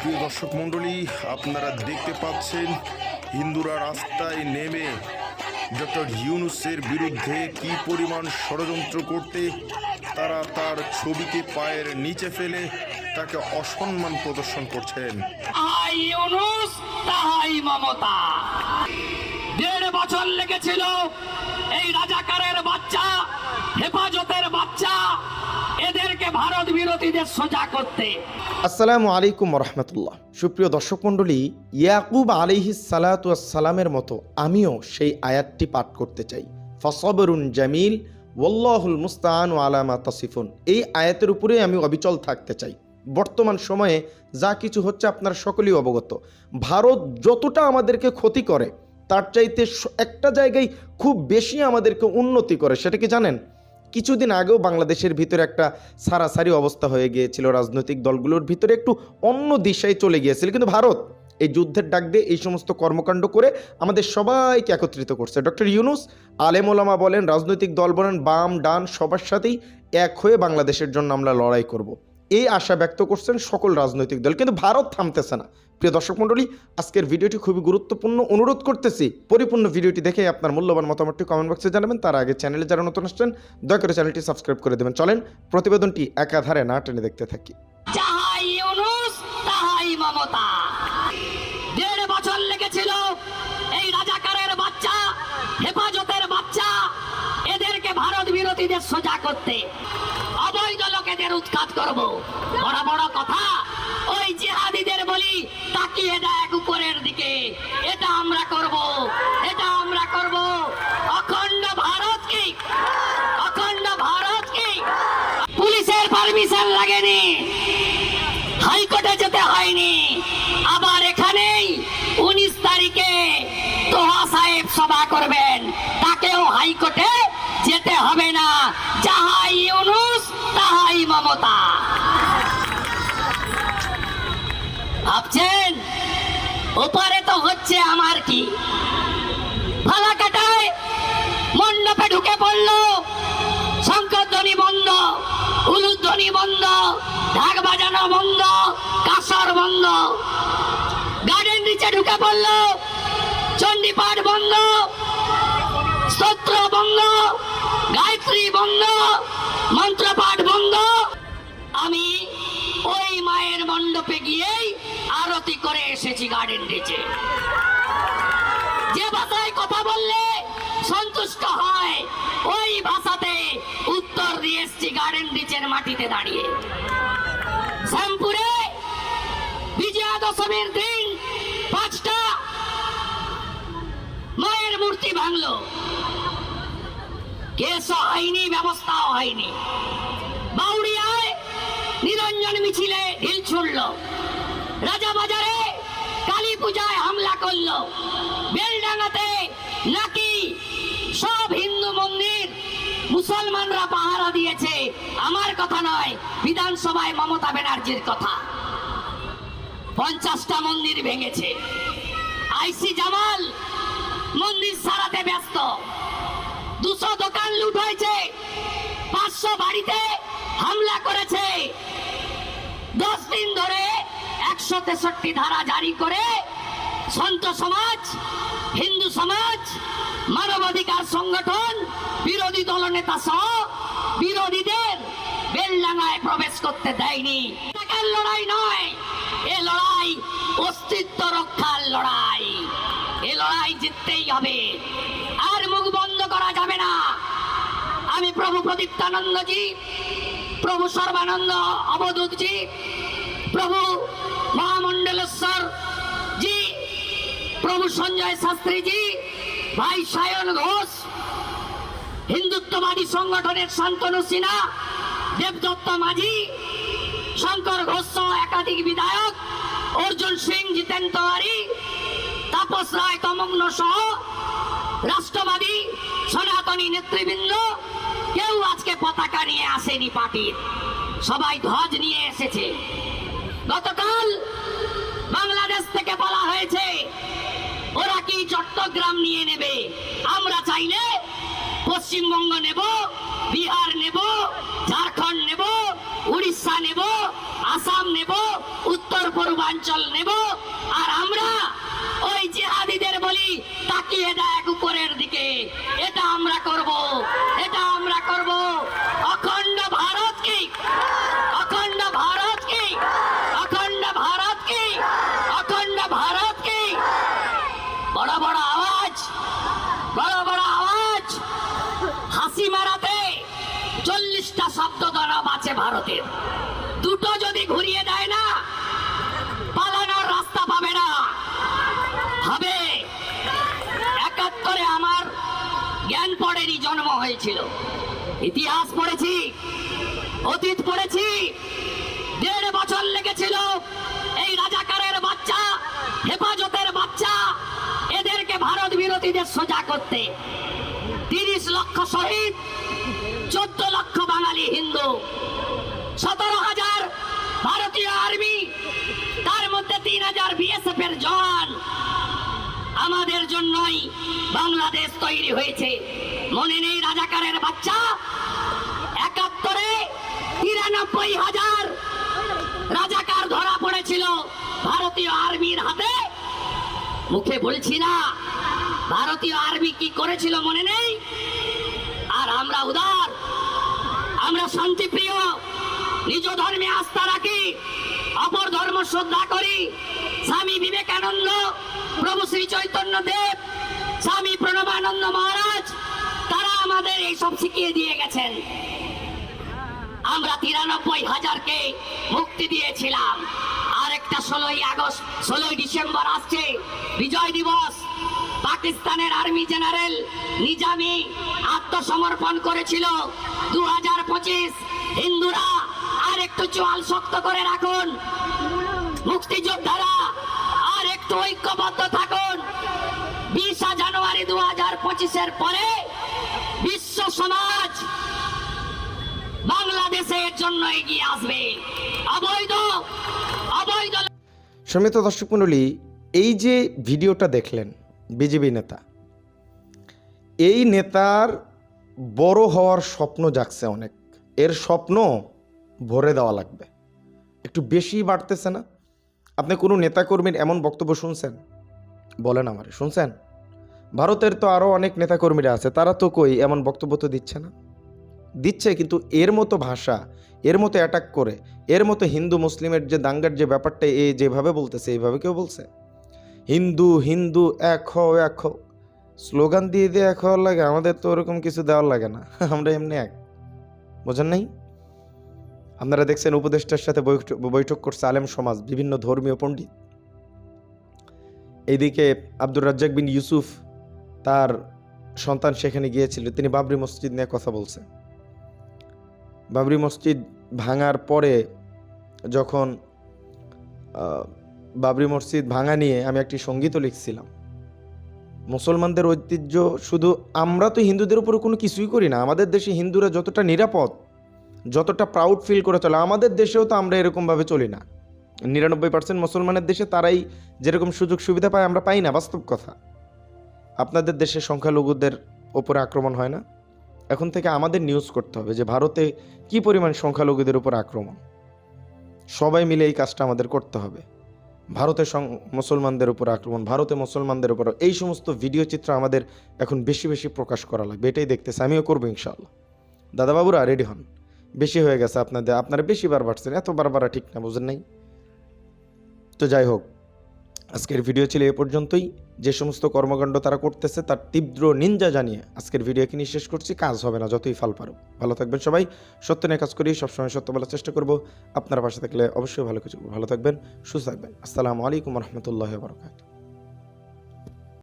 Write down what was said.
প্রিয় দর্শক মণ্ডলী, আপনারা দেখতে পাচ্ছেন হিন্দুরা রাস্তায় নেমে ডক্টর ইউনুসের বিরুদ্ধে কি পরিমাণ ষড়যন্ত্র করতে, তারা তার ছবিকে পায়ের নিচে ফেলে তাকে অসম্মান প্রদর্শন করছেন। মমতা। দেড় বছর লেগেছিল এই রাজাকারের বাচ্চা, হেফাজতের বাচ্চা, এদেরকে ভারত বিরোধীদের সোজা করতে। আসসালামু আলাইকুম রহমতুল্লাহ সুপ্রিয় দর্শক মণ্ডলী, ইয়াকুব আলিহি সালাতামের মতো আমিও সেই আয়াতটি পাঠ করতে চাই। ফসবরুন জামিল ওল্লাহুল মুস্তান ও আলামা তসিফুন। এই আয়াতের উপরে আমি অবিচল থাকতে চাই। বর্তমান সময়ে যা কিছু হচ্ছে আপনার সকলেই অবগত। ভারত যতটা আমাদেরকে ক্ষতি করে তার চাইতে একটা জায়গায় খুব বেশি আমাদেরকে উন্নতি করে, সেটা কি জানেন? কিছুদিন আগেও বাংলাদেশের ভিতরে একটা সারাসারি অবস্থা হয়ে গিয়েছিল, রাজনৈতিক দলগুলোর ভিতরে একটু অন্য দিশায় চলে গিয়েছিল, কিন্তু ভারত এই যুদ্ধের ডাক দিয়ে এই সমস্ত কর্মকাণ্ড করে আমাদের সবাইকে একত্রিত করছে। ডক্টর ইউনুস, আলেম ওলামা বলেন, রাজনৈতিক দল বলেন, বাম, ডান, সবার সাথেই এক হয়ে বাংলাদেশের জন্য আমরা লড়াই করব। এই আশা ব্যক্ত করছেন সকল রাজনৈতিক দল, কিন্তু ভারত থামতেছে না। প্রিয় দর্শক মণ্ডলী, আজকের ভিডিওটি খুবই গুরুত্বপূর্ণ। অনুরোধ করতেছি, পরিপূর্ণ ভিডিওটি দেখে আপনার মূল্যবান মতামতটি কমেন্ট বক্সে জানাবেন। তার আগে চ্যানেলে যারা নতুন আসছেন, দয়া করে চ্যানেলটি সাবস্ক্রাইব করে দেবেন। চলেন, প্রতিবেদনটি একাধারে না টেনে দেখতে থাকি। সোজা করতে। অবৈধ লোকেদের উৎখাত করব। বড় বড় কথা ওই জিহাদিদের বলি, তাকিয়ে দেখ উপরের দিকে। এটা আমরা করব, এটা আমরা করব। অখণ্ড ভারত কি? অখণ্ড ভারত কি? পুলিশের পারমিশন লাগেনি। হাইকোর্টে যেতে হয়নি। আবার এখানেই উনিশ তারিখে তোহা সাহেব সভা করবেন। তাকেও হাইকোর্টে যেতে হবে না। যাহাই ইউনুস, তাহাই মমতা। ওপারে তো হচ্ছে আমার কি? ভালা কাটায়, মণ্ডপে ঢুকে পড়ল শঙ্করধ্বনি বন্ধ উলুধ্বনি বন্ধ, ঢাক বাজানো বন্ধ, কাসর বন্ধ। গার্ডেন নিচে ঢুকে পড়ল, চণ্ডীপাঠ বন্ধ, স্তোত্র বন্ধ, গায়ত্রী বন্ধ, মন্ত্রপাঠ বন্ধ। আমি ওই মায়ের মণ্ডপে গিয়েই আরতি করে এসেছি গার্ডেন নিচে যে ভাষায় কথা বললে সন্তুষ্ট হয়, ওই ভাষাতে উত্তর দিয়ে এসছি গার্ডেন রিচের মাটিতে দাঁড়িয়ে। শ্যামপুরে বিজয়া দশমীর দিন পাঁচটা মায়ের মূর্তি ভাঙলো। কেসও হয়নি, ব্যবস্থাও হয়নি। বাউরিয়ায় নিরঞ্জন মিছিলে ঢিল ছুড়ল। রাজা বাজারে কালী পূজায় হামলা করল। বেলডাঙ্গাতে নাকি সব হিন্দু মন্দির মুসলমানরা পাহারা দিয়েছে, আমার কথা নয়, বিধানসভায় মমতা ব্যানার্জির কথা। পঞ্চাশটা মন্দির ভেঙেছে। আইসি জামাল মন্দির সারাতে ব্যস্ত। দুশো দোকান লুট হয়েছে, পাঁচশো বাড়িতে হামলা করেছে। তেষট্টি ধারা জারি করে সন্ত সমাজ, হিন্দু সমাজ, মানবাধিকার সংগঠন, বিরোধী দলনেতা সহ বিরোধীদের বেলডাঙায় প্রবেশ করতে দেয়নি। টাকার লড়াই নয়, এ লড়াই অস্তিত্ব রক্ষার লড়াই। এ লড়াই জিততেই হবে। আর মুখ বন্ধ করা যাবে না। আমি প্রভু প্রদীপ্তানন্দজি, প্রভু সর্বানন্দ অবধূতজি, প্রভু মহামণ্ডলেশ্বর জি, প্রভু সঞ্জয় শাস্ত্রীজি, ভাই সায়ন ঘোষ, হিন্দুত্ববাদী সংগঠনের শান্তনু সিনহা, দেবদত্ত মাঝি, শঙ্কর ঘোষ একাধিক বিধায়ক, অর্জুন সিং, জিতেন তেওয়ারি, তাপস রায় তমগ্ন সহ রাষ্ট্রবাদী সনাতনী নেতৃবৃন্দ, কেউ আজকে পতাকা নিয়ে আসেনি পার্টির। সবাই ধ্বজ নিয়ে এসেছে। গতকাল বাংলাদেশ থেকে বলা হয়েছে, ওরা কি চট্টগ্রাম নিয়ে নেবে? আমরা চাইলে পশ্চিমবঙ্গ নেব, বিহার নেব, ঝাড়খণ্ড নেব, উড়িষ্যা নেব, আসাম নেব, উত্তর পূর্বাঞ্চল নেব। আর আমরা ওই জিহাদিদের বলি, তাকিয়ে দেখ উপরের দিকে। এটা আমরা করব। ঘুরিয়ে দেয় না। পালানোর রাস্তা পাবে না। হবে একাত্তরে আমার জ্ঞান পড়েনি, জন্ম হয়েছিল। ইতিহাস পড়েছি, অতীত পড়েছি, দেড় বছর লেগেছিল। এই রাজাকারের বাচ্চা, হেফাজতের বাচ্চা, এদেরকে ভারত বিরোধীদের সোজা করতে। তিরিশ লক্ষ শহীদ, চোদ্দ লক্ষ বাঙালি হিন্দু। সতেরো হাজার ভারতীয় আর্মি, তার মধ্যে তিন হাজার বিএসএফ এর জওয়ান। আমাদের জন্যই বাংলাদেশ তৈরি হয়েছে। মনে নেই রাজাকারের বাচ্চা? একাত্তরে তিরানব্বই হাজার রাজাকার ধরা পড়েছিল ভারতীয় আর্মির হাতে। মুখে বলছি না, ভারতীয় আর্মি কি করেছিল মনে নেই? আর আমরা উদার, আমরা শান্তিপ্রিয় নিজ ধর্মে আস্থা রাখি, অপর ধর্ম শ্রদ্ধা করি। স্বামী বিবেকানন্দ, প্রভু শ্রী চৈতন্য দেব, স্বামী প্রণবানন্দ মহারাজ, তারা আমাদের এইসব শিখিয়ে দিয়ে গেছেন। আমরা তিরানব্বই হাজারকে মুক্তি দিয়েছিলাম। আর একটা ষোলোই আগস্ট, ষোলোই ডিসেম্বর আসছে, বিজয় দিবস। পাকিস্তানের আর্মি জেনারেল নিজামি আত্মসমর্পণ করেছিল। দু হাজার পঁচিশ, হিন্দুরা একটু চোয়াল শক্ত করে রাখুন। মুক্তিযোদ্ধারা, আর একটু ঐক্যবদ্ধ থাকুন। বিশা জানুয়ারি দু হাজার পঁচিশের পরে বিশ্ব সমাজ বাংলাদেশের জন্য এগিয়ে আসবে। অবৈধ অবৈধ সমিত দর্শক মণ্ডলী, এই যে ভিডিওটা দেখলেন বিজেপি নেতা, এই নেতার বড় হওয়ার স্বপ্ন জাগছে অনেক। এর স্বপ্ন ভরে দেওয়া লাগবে। একটু বেশি বাড়তেছে না? আপনি কোনো নেতাকর্মীর এমন বক্তব্য শুনছেন? বলেন আমারে, শুনছেন? ভারতের তো আরও অনেক নেতাকর্মীরা আছে, তারা তো কই এমন বক্তব্য তো দিচ্ছে না? দিচ্ছে কিন্তু এর মতো ভাষা, এর মতো অ্যাটাক করে, এর মতো হিন্দু মুসলিমের যে দাঙ্গার যে ব্যাপারটা, এ যেভাবে বলতেছে, এইভাবে কেউ বলছে? হিন্দু হিন্দু, এক হও এক হও। স্লোগান দিয়ে দিয়ে এক হওয়ার লাগে, আমাদের তো ওরকম কিছু দেওয়ার লাগে না। আমরা এমনি এক। বোঝেন নাই? আপনারা দেখছেন উপদেষ্টার সাথে বৈঠক করছে আলেম সমাজ, বিভিন্ন ধর্মীয় পণ্ডিত। এইদিকে আব্দুর রাজ্জাক বিন ইউসুফ তার সন্তান সেখানে গিয়েছিল, তিনি বাবরি মসজিদ নিয়ে কথা বলছে। বাবরি মসজিদ ভাঙার পরে যখন বাবরি মসজিদ ভাঙা নিয়ে আমি একটি সঙ্গীতও লিখছিলাম। মুসলমানদের ঐতিহ্য শুধু আমরা তো হিন্দুদের উপরে কোনো কিছুই করি না, আমাদের দেশে হিন্দুরা যতটা নিরাপদ যতটা প্রাউড ফিল করে চলে। আমাদের দেশেও তো আমরা এরকমভাবে চলি না। নিরানব্বই পার্সেন্ট মুসলমানের দেশে তারাই যেরকম সুযোগ সুবিধা পায়, আমরা পাই না, বাস্তব কথা। আপনাদের দেশে সংখ্যালঘুদের ওপরে আক্রমণ হয় না? এখন থেকে আমাদের নিউজ করতে হবে যে ভারতে কি পরিমাণ সংখ্যালঘুদের উপর আক্রমণ। সবাই মিলে এই কাজটা আমাদের করতে হবে। ভারতে মুসলমানদের উপর আক্রমণ, ভারতে মুসলমানদের উপর এই সমস্ত ভিডিও চিত্র আমাদের এখন বেশি বেশি প্রকাশ করা লাগবে। এটাই দেখতেছে, আমিও করব ইনশাআল্লাহ। দাদাবাবুরা রেডি হন। বেশি হয়ে গেছে আপনাদের, আপনারা বেশি বার বাড়ছেন, এত বার বাড়া ঠিক না, বুঝেন নাই? তো যাই হোক, আজকের ভিডিও ছিল এ পর্যন্তই। যে সমস্ত কর্মকাণ্ড তারা করতেছে, তার তীব্র নিন্দা জানিয়ে আজকের ভিডিও এখানে শেষ করছি। কাজ হবে না, যতই ফাল পারো ভালো থাকবেন সবাই, সত্য নিয়ে কাজ করি, সবসময় সত্য বলার চেষ্টা করব। আপনার পাশে থাকলে অবশ্যই ভালো কিছু, ভালো থাকবেন, সুস্থ থাকবেন। আসসালামু আলাইকুম রহমতুল্লাহ বরকাত